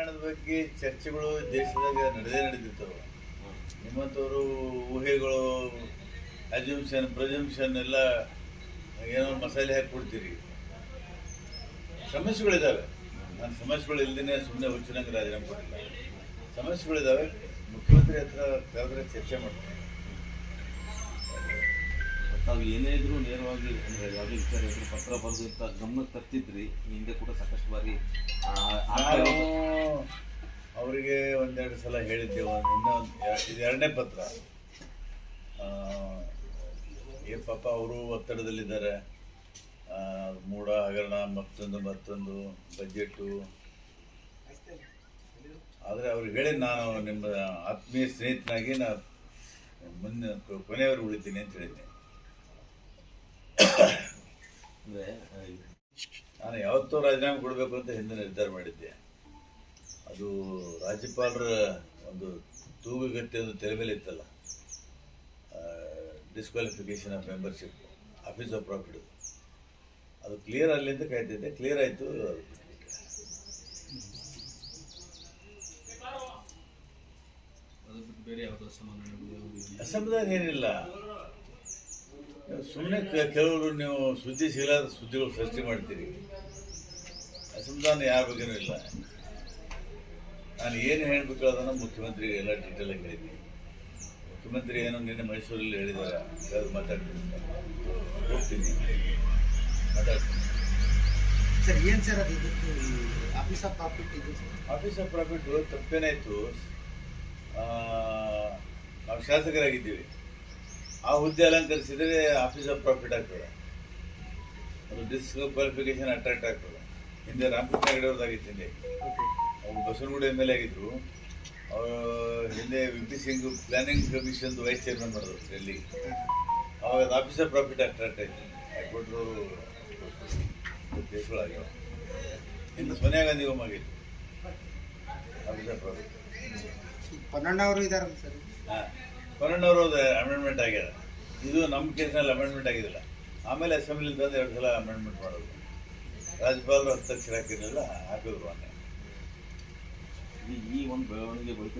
ಪ್ರಕರಣದ ಬಗ್ಗೆ ಚರ್ಚೆಗಳು ದೇಶದಾಗ ನಡೆದೇ ನಡೆದಿತ್ತು ನಿಮ್ಮಂಥವ್ರು ಊಹೆಗಳು ಅಜ್ಯೂಮ್ಷನ್ ಪ್ರಜಂಪ್ಷನ್ ಎಲ್ಲ ಏನೋ ಮಸಾಲೆ ಹಾಕಿ ಕೊಡ್ತೀರಿ ಸಮಸ್ಯೆಗಳಿದ್ದಾವೆ ನಾನು ಸಮಸ್ಯೆಗಳು ಇಲ್ದೇ ಸುಮ್ಮನೆ ಹುಚ್ಚಿನಂಗೆ ರಾಜೀನಾಮೆ ಕೊಟ್ಟಿಲ್ಲ. ಸಮಸ್ಯೆಗಳಿದ್ದಾವೆ ಮುಖ್ಯಮಂತ್ರಿ ಹತ್ರ ಕರೆದ್ರೆ ಚರ್ಚೆ ಮಾಡ್ತೀನಿ. ತಾವು ಏನೇ ಇದ್ರು ನೇರವಾಗಿ ಅಂದ್ರೆ ಯಾವುದೇ ವಿಚಾರ ಇದ್ರೂ ಪತ್ರ ಬರೆದು ಅಂತ ಗಮನ ತರ್ತಿದ್ರಿ ಹಿಂದೆ ಕೂಡ ಸಾಕಷ್ಟು ಬಾರಿ ಒಂದೆರಡು ಸಲ ಹೇಳಿದ್ದೇವೆ. ಇನ್ನೊಂದು ಇದು ಎರಡನೇ ಪತ್ರ. ಆ, ಏ ಪಾಪ ಅವರು ಒತ್ತಡದಲ್ಲಿದ್ದಾರೆ. ಆ, ಮೂಡ ಹಗರಣ ಮತ್ತೊಂದು ಮತ್ತೊಂದು ಬಜೆಟ್ಟು ಆದರೆ ಅವ್ರಿಗೆ ಹೇಳಿ ನಾನು ನಿಮ್ಮ ಆತ್ಮೀಯ ಸ್ನೇಹಿತನಾಗಿ ನಾನು ಮುನ್ನ ಕೊನೆಯವರು ಉಳಿತೀನಿ ಅಂತ ಹೇಳಿದ್ದೆ ನಾನು ಯಾವತ್ತೂ ರಾಜೀನಾಮೆ ಕೊಡಬೇಕು ಅಂತ ಹಿಂದೆ ನಿರ್ಧಾರ ಮಾಡಿದ್ದೆ. ಅದು ರಾಜ್ಯಪಾಲರ ಒಂದು ತೂಗುಗತ್ತೆ ಒಂದು ತೆರೆ ಮೇಲೆ ಇತ್ತಲ್ಲ disqualification of membership office of profit ಅದು ಕ್ಲಿಯರ್ ಅಲ್ಲಿ ಅಂತ ಕಾಯ್ತಿದ್ದೆ. ಕ್ಲಿಯರ್ ಆಯಿತು ಅಸಮಾಧಾನ ಏನಿಲ್ಲ. ಸುಮ್ಮನೆ ಕೆಲವರು ನೀವು ಸುದ್ದಿ ಸಿಗಲಾದ ಸುದ್ದಿಗಳು ಸೃಷ್ಟಿ ಮಾಡ್ತೀರಿ. ಅಸಮಾಧಾನ ಯಾರ ಬಗ್ಗೆನೂ ಇಲ್ಲ. ನಾನು ಏನು ಹೇಳಬೇಕು ಅದನ್ನು ಮುಖ್ಯಮಂತ್ರಿಗೆ ಎಲ್ಲ ಡೀಟೇಲ್ ಆಗಿ ಹೇಳಿದ್ದೀನಿ ಮುಖ್ಯಮಂತ್ರಿ ಏನೋ ನಿನ್ನೆ ಮೈಸೂರಲ್ಲಿ ಹೇಳಿದ್ದಾರೆ. ಯಾರು ಮಾತಾಡ್ತೀನಿ. ಹೋಗ್ತೀನಿ. ಮಾತಾಡ್ತೀನಿ. ಸರ್ ಏನು ಸರ್ ಅದು? ಆಫೀಸ್ ಆಫ್ ಪ್ರಾಫಿಟ್ ಇದು ಆಫೀಸ್ ಆಫ್ ಪ್ರಾಫಿಟ್ ತಪ್ಪೇನಾಯಿತು? ನಾವು ಶಾಸಕರಾಗಿದ್ದೀವಿ. ಆ ಹುದ್ದೆ ಅಲಂಕರಿಸಿದರೆ ಆಫೀಸ್ ಆಫ್ ಪ್ರಾಫಿಟ್ ಆಗ್ತದೆ. ಅದು ಡಿಸ್ಕ್ವಾಲಿಫಿಕೇಶನ್ ಅಟ್ರಾಕ್ಟ್ ಆಗ್ತದೆ. ಹಿಂದೆ ರಾಮಕೃಷ್ಣ ಹೆಗಡೆ ಅವ್ರದ್ದಾಗಿತ್ತು ಹಿಂದೆ ಅವರು ಬಸವನಗುಡಿ ಎಂ ಎಲ್ ಎ ಆಗಿದ್ರು. ಅವರು ಹಿಂದೆ ವಿ ಪಿ ಸಿಂಗ್ ಪ್ಲಾನಿಂಗ್ ಕಮಿಷನ್ದು ವೈಸ್ ಚೇರ್ಮನ್ ಮಾಡಿದ್ರು ಡೆಲ್ಲಿ ಅವಾಗ officer office of profit attract ಆಯಿತು ಹೈಕೋರ್ಟ್ರವರು ಕೇಸ್ಗಳಾಗ್ಯಾವ ಇನ್ನು ಸೋನಿಯಾ ಗಾಂಧಿ ಹೋಮ್ ಆಗಿತ್ತು ಆಫೀಸರ್ ಪ್ರಾಫಿಟ್ ಪನ್ನಣ್ಣ ಅವರು ಇದಾರಲ್ಲ ಸರ್? ಹಾಂ ಕೊರಣ್ಣವರು ಅಮೆಂಡ್ಮೆಂಟ್ ಆಗ್ಯಾರ. ಇದು ನಮ್ಮ ಕೇಸ್ನಲ್ಲಿ ಅಮೆಂಡ್ಮೆಂಟ್ ಆಗಿದಿಲ್ಲ. ಆಮೇಲೆ ಅಸೆಂಬ್ಲಿ ತಂದು ಎರಡು ಸಲ ಅಮೆಂಡ್ಮೆಂಟ್ ಮಾಡೋದು. ರಾಜ್ಯಪಾಲರು ಹಸ್ತಕ್ಷರ ಹಾಕಿರಲಿಲ್ಲ ಹಾಕಿದ್ರು ಮೊನ್ನೆ. ಈ- ಈ ಒಂದು ಬೆಳವಣಿಗೆ ಬಳಿಕ